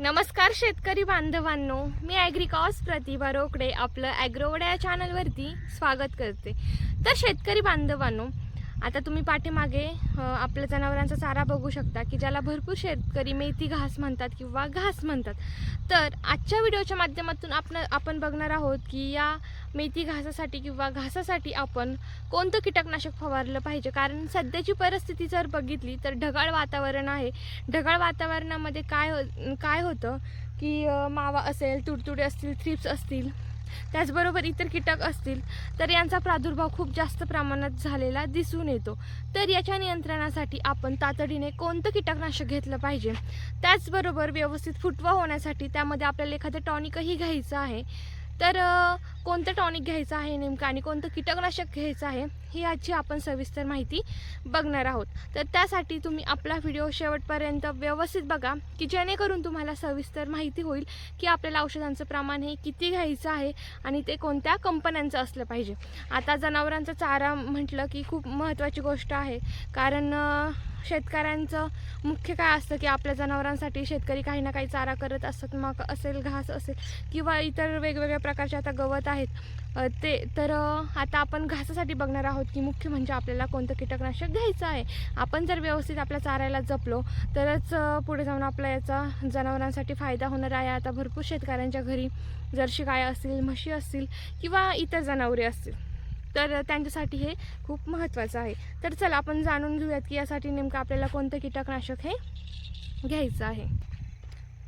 नमस्कार शेतकरी बांधवांनो मी ॲग्रिकॉस प्रतिभा रोकडे आपलं ॲग्रोवड्या चॅनलवरती स्वागत करते. तर शेतकरी बांधवांनो आता तुम्ही पाठीमागे आपल्या जनावरांचा चारा बघू शकता की ज्याला भरपूर शेतकरी मेथी घास म्हणतात किंवा घास म्हणतात. तर आजच्या व्हिडिओच्या माध्यमातून आपण आपण बघणार आहोत की या मेथी घासासाठी किंवा घासासाठी आपण कोणतं कीटकनाशक फवारलं पाहिजे? कारण सध्याची परिस्थिती जर बघितली तर ढगाळ वातावरण आहे. ढगाळ वातावरणामध्ये काय हो काय होतं की मावा असेल तुडतुडे असतील थ्रिप्स असतील त्याचबरोबर इतर कीटक असतील तर यांचा प्रादुर्भाव खूप जास्त प्रमाणात झालेला दिसून येतो. तर याच्या नियंत्रणासाठी आपण तातडीने कोणतं कीटकनाशक घेतलं पाहिजे? त्याचबरोबर व्यवस्थित फुटवा होण्यासाठी त्यामध्ये आपल्याला एखादं टॉनिकही घ्यायचं आहे. तर कोणतं टॉनिक घ्यायचं आहे नेमकं आणि कोणतं कीटकनाशक घ्यायचं आहे ही याची आपण सविस्तर माहिती बघणार आहोत. तर त्यासाठी तुम्ही आपला व्हिडिओ शेवटपर्यंत व्यवस्थित बघा की जेणेकरून तुम्हाला सविस्तर माहिती होईल की आपल्याला औषधांचं प्रमाण हे किती घ्यायचं आहे आणि ते कोणत्या कंपन्यांचं असलं पाहिजे. आता जनावरांचा चारा म्हटलं की खूप महत्त्वाची गोष्ट आहे. कारण शेतकऱ्यांचं मुख्य काय असतं की आपल्या जनावरांसाठी शेतकरी काही ना काही चारा करत असतात मग असेल घास असेल किंवा इतर वेगवेगळ्या प्रकारचे आता गवत आहेत. ते तर आता आपण घासासाठी बघणार आहोत की मुख्य म्हणजे आपल्याला कोणतं कीटकनाशक घ्यायचं आहे. आपण जर व्यवस्थित आपल्या चाऱ्याला जपलो तरच पुढे जाऊन आपला याचा जनावरांसाठी फायदा होणार आहे. आता भरपूर शेतकऱ्यांच्या घरी जर्शी गाय असतील म्हशी असतील किंवा इतर जनावरे असतील. तर त्यांच्यासाठी हे खूप महत्त्वाचं आहे. तर चला आपण जाणून घेऊयात की यासाठी नेमकं आपल्याला कोणतं कीटकनाशक हे घ्यायचं आहे.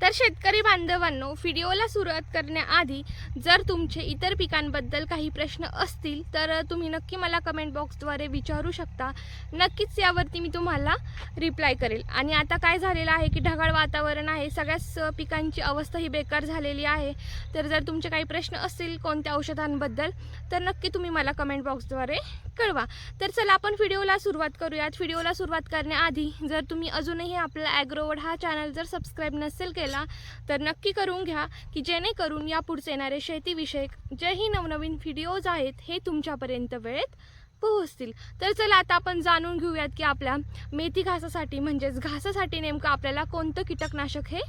तर शेतकरी बांधवांनो व्हिडिओला सुरुवात करण्याआधी जर तुमचे इतर पिकांबद्दल काही प्रश्न असतील तर तुम्ही नक्की मला कमेंट बॉक्सद्वारे विचारू शकता. नक्कीच यावरती मी तुम्हाला रिप्लाय करेल. आणि आता काय झालेलं आहे की ढगाळ वातावरण आहे सगळ्याच पिकांची अवस्था ही बेकार झालेली आहे. तर जर तुमचे काही प्रश्न असतील कोणत्या औषधांबद्दल तर नक्की तुम्ही मला कमेंट बॉक्सद्वारे कळवा. तर चला आपण व्हिडिओला सुरुवात करूयात. व्हिडिओला सुरुवात करण्याआधी जर तुम्ही अजूनही आपला ॲग्रोवड हा चॅनल जर सबस्क्राईब नसेल केला तर नक्की करून घ्या की जेणेकरून या पुढचे येणारे शेतीविषयक जेही नवनवीन व्हिडिओज आहेत हे तुमच्यापर्यंत वेळेत पोहोचतील. तर चला आता आपण जाणून घेऊयात की आपल्या मेथी घासासाठी म्हणजेच घासासाठी नेमकं आपल्याला कोणतं कीटकनाशक हे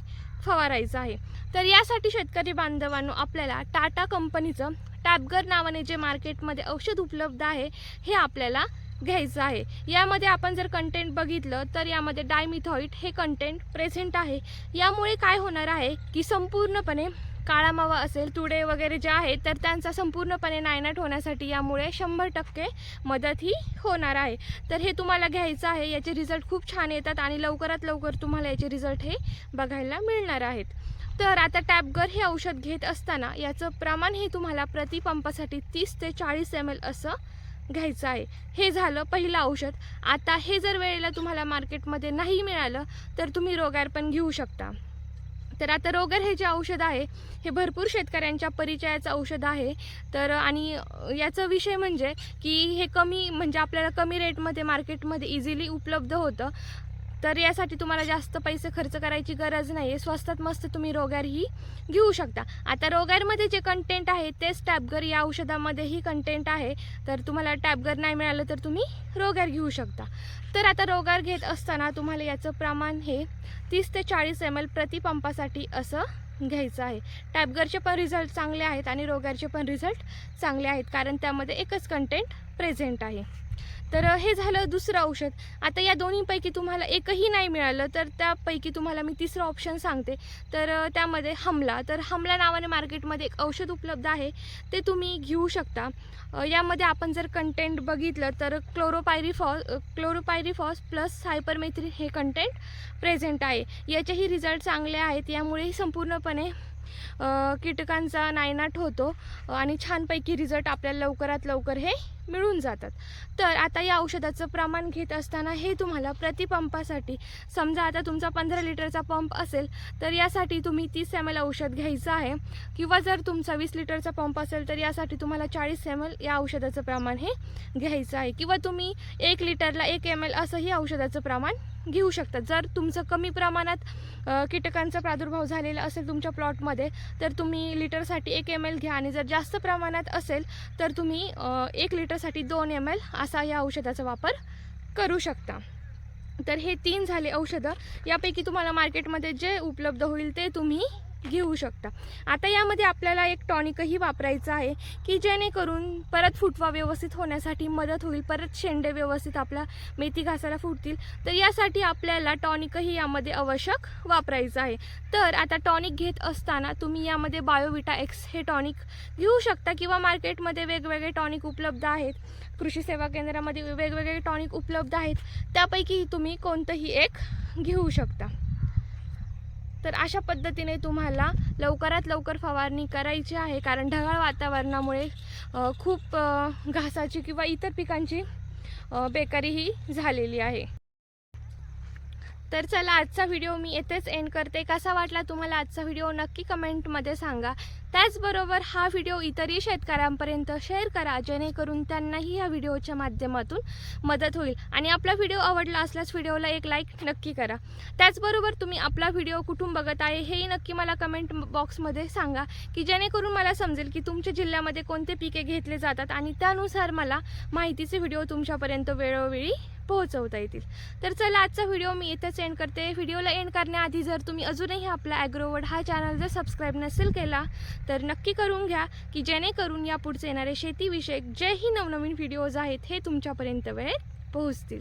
फवारायचं आहे. तर यासाठी शेतकरी बांधवांनो आपल्याला टाटा कंपनीचं टॅबगर नावाने जे मार्केटमध्ये औषध उपलब्ध आहे हे आपल्याला घ्यायचं आहे. यामध्ये आपण जर कंटेंट बघितलं तर यामध्ये डायमिथॉईट हे कंटेंट प्रेझेंट आहे. यामुळे काय होणार आहे की संपूर्णपणे काळा मावा असेल तुडे वगैरे जे आहेत तर त्यांचा संपूर्णपणे नायनाट होण्यासाठी यामुळे शंभर टक्के मदत ही होणार आहे. तर हे तुम्हाला घ्यायचं आहे याचे रिझल्ट खूप छान येतात आणि लवकरात लवकर तुम्हाला याचे रिझल्ट हे बघायला मिळणार आहेत. तर आता टॅबगर हे औषध घेत असताना याचं प्रमाण हे तुम्हाला प्रतिपंपासाठी तीस ते चाळीस एम एल असं घ्यायचं आहे. हे झालं पहिलं औषध. आता हे जर वेळेला तुम्हाला मार्केटमध्ये नाही मिळालं तर तुम्ही रोगार पण घेऊ शकता. तर आता रोगर हे जे औषध आहे हे भरपूर शेतकऱ्यांच्या परिचयाचं औषध आहे. तर आणि याचा विषय म्हणजे की हे कमी म्हणजे आपल्याला कमी रेटमध्ये मार्केटमध्ये इझिली उपलब्ध होतं. तर यासाठी तुम्हाला जास्त पैसे खर्च करायची गरज नाही आहे स्वस्तात मस्त तुम्ही रोगारही घेऊ शकता. आता रोगारमध्ये जे कंटेंट आहे तेच टॅबगर या औषधामध्येही कंटेंट आहे. तर तुम्हाला टॅबगर नाही मिळालं तर तुम्ही रोगार घेऊ शकता. तर आता रोगार घेत असताना तुम्हाला याचं प्रमाण हे तीस ते चाळीस एम एल प्रतिपंपासाठी असं घ्यायचं आहे. टॅबगरचे पण रिझल्ट चांगले आहेत आणि रोगारचे पण रिझल्ट चांगले आहेत. कारण त्यामध्ये एकच कंटेंट प्रेझेंट आहे. तर हे झालं दुसरं औषध. आता या दोन्हीपैकी तुम्हाला एकही नाही मिळालं तर त्यापैकी तुम्हाला मी तिसरं ऑप्शन सांगते. तर त्यामध्ये हमला. तर हमला नावाने मार्केटमध्ये एक औषध उपलब्ध आहे. ते तुम्ही घेऊ शकता. यामध्ये आपण जर कंटेंट बघितलं तर क्लोरोपायरीफॉस क्लोरोपायरीफॉस प्लस सायपरमेथ्रिन हे कंटेंट प्रेझेंट आहे. याचेही रिझल्ट चांगले आहेत. यामुळेही संपूर्णपणे कीटकांचा नायनाट होतो. आणि छानपैकी रिझल्ट आपल्याला लवकरात लवकर हे मिळून जातात. तर आता या औषधाचं प्रमाण घेत असताना हे तुम्हाला प्रतिपंपासाठी समजा आता तुमचा पंधरा लिटरचा पंप असेल तर यासाठी तुम्ही तीस एम एल औषध घ्यायचं आहे. किंवा जर तुमचा वीस लिटरचा पंप असेल तर यासाठी तुम्हाला चाळीस एम एल या औषधाचं प्रमाण हे घ्यायचं आहे. किंवा तुम्ही एक लिटरला एक एम एल असंही औषधाचं प्रमाण घेऊ शकता. जर तुमचं कमी प्रमाणात कीटकांचा प्रादुर्भाव झालेला असेल तुमच्या प्लॉटमध्ये तर तुम्ही लिटरसाठी एक एम एल घ्या. आणि जर जास्त प्रमाणात असेल तर तुम्ही एक लिटर लिटरसाठी दोन एम एल असा या औषधाचा वापर करू शकता. तर हे तीन झाले औषधं. यापैकी तुम्हाला मार्केटमध्ये जे उपलब्ध होईल ते तुम्ही घेऊ शकता. आता यामध्ये आपल्याला एक टॉनिकही वापरायचं आहे की जेणेकरून परत फुटवा व्यवस्थित होण्यासाठी मदत होईल परत शेंडे व्यवस्थित आपला मेथी घासायला फुटतील. तर यासाठी आपल्याला टॉनिकही यामध्ये आवश्यक वापरायचं आहे. तर आता टॉनिक घेत असताना तुम्ही यामध्ये बायोविटा एक्स हे टॉनिक घेऊ शकता किंवा मार्केटमध्ये वेगवेगळे टॉनिक उपलब्ध आहेत. कृषी सेवा केंद्रामध्ये वेगवेगळे टॉनिक उपलब्ध आहेत. त्यापैकी तुम्ही कोणतंही एक घेऊ शकता. तर अशा पद्धतीने तुम्हाला लवकरात लवकर फवारणी करायची आहे कारण ढगाळ वातावरणामुळे खूप घासाची किंवा इतर पिकांची बेकारी ही झालेली आहे. तर चला आजचा व्हिडिओ मी येथेच एंड करते. कसा वाटला तुम्हाला आजचा व्हिडिओ नक्की कमेंटमध्ये सांगा. त्याचबरोबर हा व्हिडिओ इतरही शेतकऱ्यांपर्यंत शेअर करा. जेणेकरून त्यांनाही ह्या व्हिडिओच्या माध्यमातून मदत होईल. आणि आपला व्हिडिओ आवडला असल्यास व्हिडिओला एक लाईक नक्की करा. त्याचबरोबर तुम्ही आपला व्हिडिओ कुठून बघत आहे हेही नक्की मला कमेंट बॉक्समध्ये सांगा की जेणेकरून मला समजेल की तुमच्या जिल्ह्यामध्ये कोणते पिके घेतले जातात. आणि त्यानुसार मला माहितीचे व्हिडिओ तुमच्यापर्यंत वेळोवेळी पोहोचवता येतील. तर चला आजचा व्हिडिओ मी इथेच एंड करते. व्हिडिओला एंड करण्याआधी जर तुम्ही अजूनही आपला ॲग्रोवर्ड हा चॅनल जर सबस्क्राईब नसेल केला तर नक्की करून घ्या की जेणेकरून यापुढचे येणारे शेतीविषयक जेही नवनवीन व्हिडिओज आहेत हे तुमच्यापर्यंत वेळेत पोहोचतील.